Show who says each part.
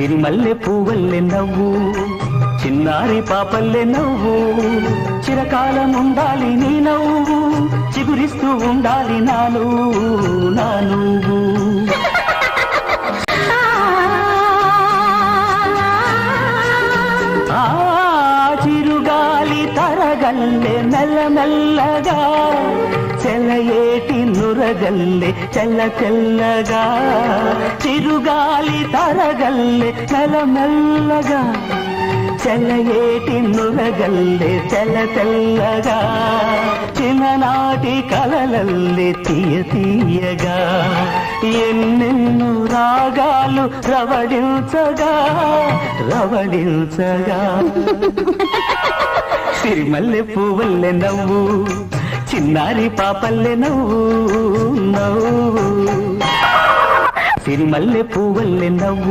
Speaker 1: సిరిమల్లె పువ్వల్లె నవ్వు చిన్నారి పాపల్లె నవ్వు. చిరకాలం ఉండాలి నీ నవ్వు చిగురిస్తూ ఉండాలి నాను నా నువ్వు. ఆ చిరుగాలి తరగల్లె మెల్లమెల్లగా చెలయేటి నురగల్లె చెల్ల చెల్లగా చిరుగాలి తరగల్లె మెల్లమెల్లగా చెలయేటి నురగల్లె చెల్ల తెల్లగా చిన్ననాటి కలలల్లె తీయ తీయగా ఎన్నెన్ను రాగాలు రవడించగా రవడించగా. సిరిమల్లె పువ్వుల్లె నవ్వు చిన్నారి పాపల్లె నవ్వు సిరిమల్లె పువ్వుల్లె నవ్వు.